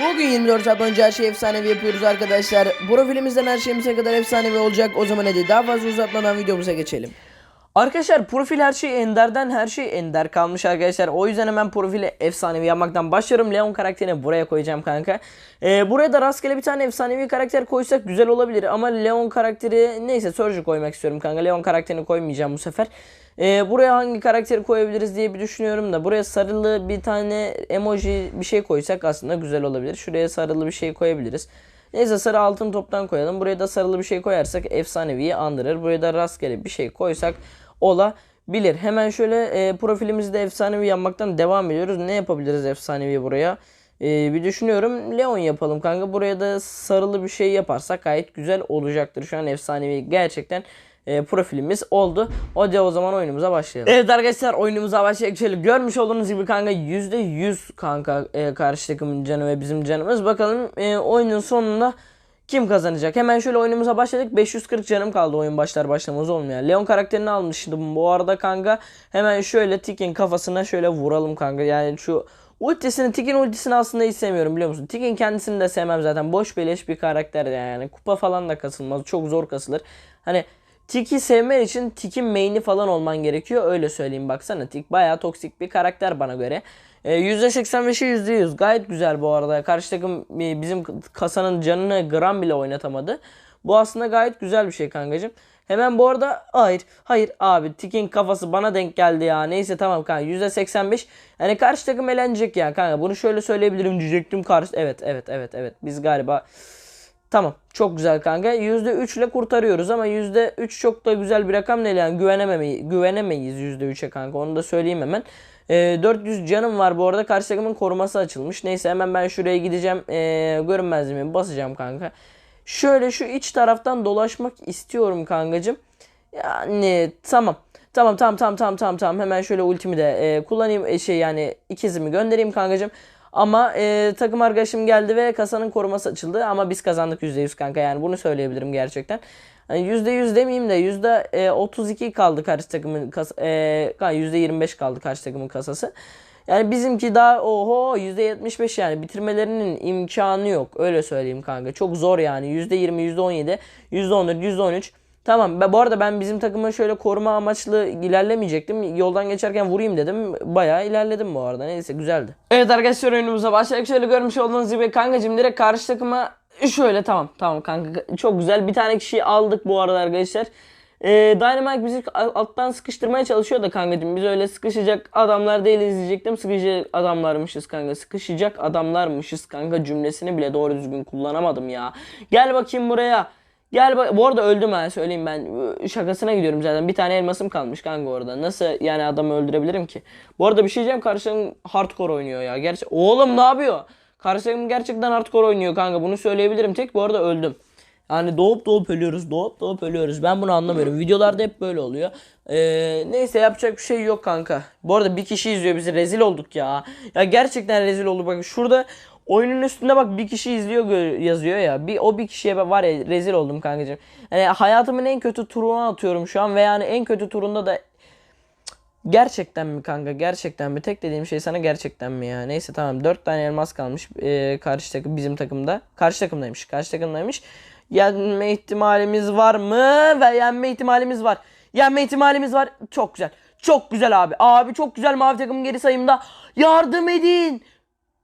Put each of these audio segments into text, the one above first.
Bugün 24 saat boyunca her şeyi efsanevi yapıyoruz arkadaşlar. Profilimizden her şeyimize kadar efsanevi olacak. O zaman hadi daha fazla uzatmadan videomuza geçelim. Arkadaşlar profil her şey enderden her şey ender kalmış arkadaşlar. O yüzden hemen profili efsanevi yapmaktan başlıyorum. Leon karakterini buraya koyacağım kanka. Ee, buraya da rastgele bir tane efsanevi karakter koysak güzel olabilir. Ama Leon karakteri neyse Surge'ı koymak istiyorum kanka. Leon karakterini koymayacağım bu sefer. Ee, buraya hangi karakteri koyabiliriz diye bir düşünüyorum da. Buraya sarılı bir tane emoji bir şey koysak aslında güzel olabilir. Şuraya sarılı bir şey koyabiliriz. Neyse sarı altın toptan koyalım. Buraya da sarılı bir şey koyarsak efsaneviyi andırır. Buraya da rastgele bir şey koysak olabilir. Hemen şöyle e, profilimizi de efsanevi yapmaktan devam ediyoruz. Ne yapabiliriz efsanevi buraya? E, bir düşünüyorum. Leon yapalım kanka. Buraya da sarılı bir şey yaparsak gayet güzel olacaktır. Şu an efsanevi gerçekten e, profilimiz oldu. Hadi o zaman oyunumuza başlayalım. Evet arkadaşlar oyunumuza başlayalım. Şöyle görmüş olduğunuz gibi kanka %100 kanka e, karşı takımın canı ve bizim canımız. Bakalım e, oyunun sonunda kim kazanacak? Hemen şöyle oyunumuza başladık. 540 canım kaldı oyun başlar başlamaz olmuyor. Leon karakterini almıştım bu arada kanka. Hemen şöyle Tikin kafasına şöyle vuralım kanka. Yani şu ultisini Tikin ultisini aslında hiç sevmiyorum biliyor musun? Tikin kendisini de sevmem zaten. Boş beleş bir karakter yani. Kupa falan da kasılmaz. Çok zor kasılır. Hani Tik'i sevmen için Tik'in main'i falan olman gerekiyor. Öyle söyleyeyim baksana. Tik bayağı toksik bir karakter bana göre. E, %85'e %100 gayet güzel bu arada. Karşı takım e, bizim kasanın canını gram bile oynatamadı. Bu aslında gayet güzel bir şey kankacım. Hemen bu arada hayır hayır abi Tik'in kafası bana denk geldi ya. Neyse tamam kanka %85. Yani karşı takım eğlenecek ya kanka. Bunu şöyle söyleyebilirim diyecektim karşı. Evet evet evet evet. Biz galiba Tamam. Çok güzel kanka. %3 ile kurtarıyoruz ama %3 çok da güzel bir rakam değil yani güvenememeyi, güvenemeyiz %3'e kanka. Onu da söyleyeyim hemen. E, 400 canım var bu arada. Karşı takımın koruması açılmış. Neyse hemen ben şuraya gideceğim. E, görünmezliğimi basacağım kanka. Şöyle şu iç taraftan dolaşmak istiyorum kankacım. Yani tamam. Tamam tamam tamam tamam tamam tamam. Hemen şöyle ultimi de e, kullanayım. E, şey yani ikizimi göndereyim kankacım. Ama e, takım arkadaşım geldi ve kasanın koruması açıldı. Ama biz kazandık %100 kanka yani bunu söyleyebilirim gerçekten. Yani %100 demeyeyim de %32 kaldı karşı takımın kas e, %25 kaldı karşı takımın kasası. Yani bizimki daha oho %75 yani bitirmelerinin imkanı yok. Öyle söyleyeyim kanka. Çok zor yani. %20, %17, %14, %13. Tamam. Bu arada ben bizim takıma şöyle koruma amaçlı ilerlemeyecektim. Yoldan geçerken vurayım dedim. Bayağı ilerledim bu arada. Neyse güzeldi. Evet arkadaşlar oyunumuza başladık. Şöyle görmüş olduğunuz gibi kankacım direkt karşı takıma şöyle tamam tamam kanka çok güzel. Bir tane kişiyi aldık bu arada arkadaşlar. Ee, Dynamite bizi alttan sıkıştırmaya çalışıyor da kankacım. Biz öyle sıkışacak adamlar değiliz diyecektim. Sıkışacak adamlarmışız kanka. Sıkışacak adamlarmışız kanka cümlesini bile doğru düzgün kullanamadım ya. Gel bakayım buraya. Gel bak bu arada öldüm ha söyleyeyim ben. Şakasına gidiyorum zaten. Bir tane elmasım kalmış kanka orada. Nasıl yani adamı öldürebilirim ki? Bu arada bir şey diyeceğim karşım hardcore oynuyor ya. Gerçi oğlum ne yapıyor? Karşım gerçekten hardcore oynuyor kanka. Bunu söyleyebilirim tek bu arada öldüm. Yani doğup doğup ölüyoruz doğup doğup ölüyoruz. Ben bunu anlamıyorum. Videolarda hep böyle oluyor. Ee, neyse yapacak bir şey yok kanka. Bu arada bir kişi izliyor bizi rezil olduk ya. Ya gerçekten rezil olduk. Bak şurada Oyunun üstünde bak bir kişi izliyor yazıyor ya. Bir o bir kişiye ben var ya rezil oldum kankacığım. Yani hayatımın en kötü turuna atıyorum şu an ve yani en kötü turunda da Gerçekten mi kanka? Gerçekten mi? Tek dediğim şey sana gerçekten mi ya? Neyse tamam. 4 tane elmas kalmış. Ee, karşı takım bizim takımda. Karşı takımdaymış. Karşı takımdaymış. Yenme ihtimalimiz var mı? Ve yenme ihtimalimiz var. Yenme ihtimalimiz var. Çok güzel. Çok güzel abi. Abi çok güzel mavi takım geri sayımda. Yardım edin.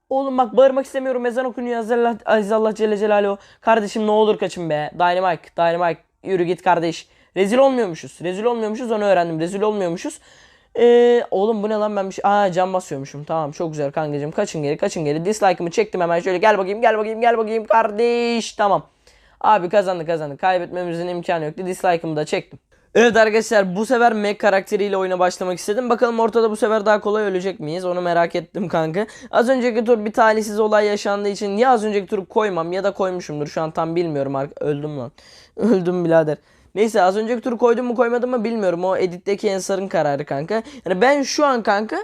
Oğlum bak bağırmak istemiyorum. Ezan okunuyor. Azizallah, Azizallah Celle Celaluhu. Kardeşim ne olur kaçın be. Dynamite. Dynamite. Yürü git kardeş. Rezil olmuyormuşuz. Rezil olmuyormuşuz. Onu öğrendim. Rezil olmuyormuşuz. Ee, oğlum bu ne lan ben bir şey... Aa cam basıyormuşum. Tamam çok güzel kankacığım. Kaçın geri kaçın geri. Dislike'ımı çektim hemen şöyle. Gel bakayım gel bakayım gel bakayım kardeş. Tamam. Abi kazandı kazandı. Kaybetmemizin imkanı yoktu. Dislike'ımı da çektim. Evet arkadaşlar bu sefer Meg karakteriyle oyuna başlamak istedim. Bakalım ortada bu sefer daha kolay ölecek miyiz? Onu merak ettim kanka. Az önceki tur bir talihsiz olay yaşandığı için ya az önceki turu koymam ya da koymuşumdur. Şu an tam bilmiyorum. Öldüm lan. Öldüm birader. Neyse az önceki turu koydum mu koymadım mı bilmiyorum. O editteki Ensar'ın kararı kanka. Yani ben şu an kanka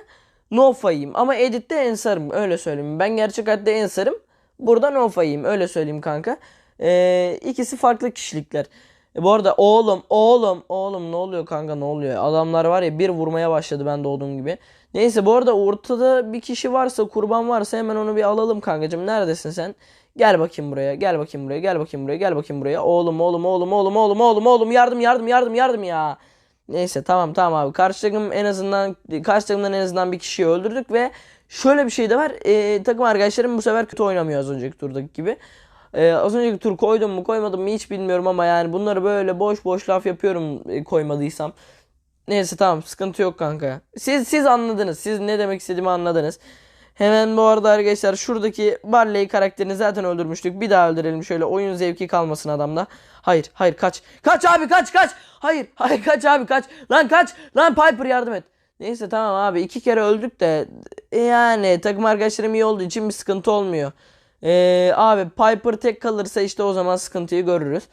no fayım ama editte Ensar'ım öyle söyleyeyim. Ben gerçek hayatta Ensar'ım. Burada no fayım öyle söyleyeyim kanka. Ee, ikisi farklı kişilikler. E bu arada oğlum oğlum oğlum ne oluyor kanka ne oluyor? Adamlar var ya bir vurmaya başladı ben doğduğum gibi. Neyse bu arada ortada bir kişi varsa kurban varsa hemen onu bir alalım kankacığım. Neredesin sen? Gel bakayım buraya. Gel bakayım buraya. Gel bakayım buraya. Gel bakayım buraya. Oğlum oğlum oğlum oğlum oğlum oğlum oğlum yardım yardım yardım yardım ya. Neyse tamam tamam abi. Karşı takım en azından karşı takımdan en azından bir kişiyi öldürdük ve şöyle bir şey de var. Ee, takım arkadaşlarım bu sefer kötü oynamıyor az önceki turdaki gibi. Ee, az önceki tur koydum mu koymadım mı hiç bilmiyorum ama yani bunları böyle boş boş laf yapıyorum e, koymadıysam. Neyse tamam sıkıntı yok kanka. Siz siz anladınız. Siz ne demek istediğimi anladınız. Hemen bu arada arkadaşlar şuradaki Barley karakterini zaten öldürmüştük. Bir daha öldürelim şöyle oyun zevki kalmasın adamda. Hayır hayır kaç. Kaç abi kaç kaç. Hayır hayır kaç abi kaç. Lan kaç. Lan Piper yardım et. Neyse tamam abi iki kere öldük de yani takım arkadaşlarım iyi olduğu için bir sıkıntı olmuyor. Ee, abi Piper tek kalırsa işte o zaman sıkıntıyı görürüz.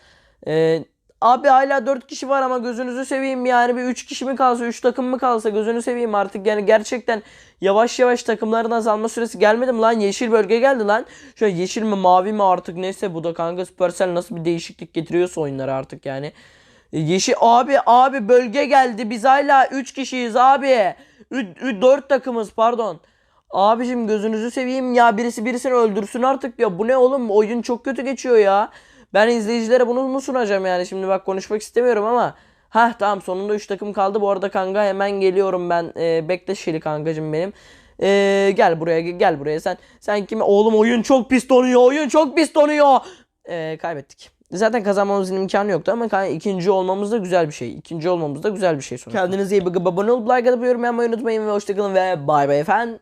Ee, abi hala 4 kişi var ama gözünüzü seveyim yani bir 3 kişi mi kalsa 3 takım mı kalsa gözünü seveyim artık yani gerçekten yavaş yavaş takımların azalma süresi gelmedi mi lan yeşil bölge geldi lan. Şöyle yeşil mi mavi mi artık neyse bu da kanka Supercell nasıl bir değişiklik getiriyorsa oyunlara artık yani. E, Yeşil abi abi bölge geldi biz hala 3 kişiyiz abi. 4 takımız pardon. Abicim gözünüzü seveyim ya birisi birisini öldürsün artık ya bu ne oğlum oyun çok kötü geçiyor ya. Ben izleyicilere bunu mu sunacağım yani şimdi bak konuşmak istemiyorum ama. Hah tamam sonunda 3 takım kaldı bu arada kanka hemen geliyorum ben ee, bekle Şeli kankacım benim. Ee, gel buraya gel buraya sen sen kimi oğlum oyun çok pis donuyor oyun çok pis donuyor. Ee, kaybettik. Zaten kazanmamızın imkanı yoktu ama ikinci olmamız da güzel bir şey. İkinci olmamız da güzel bir şey sonuçta. Kendinize iyi bakın. Abone olup like atıp yorum yapmayı unutmayın ve hoşçakalın ve bay bay efendim.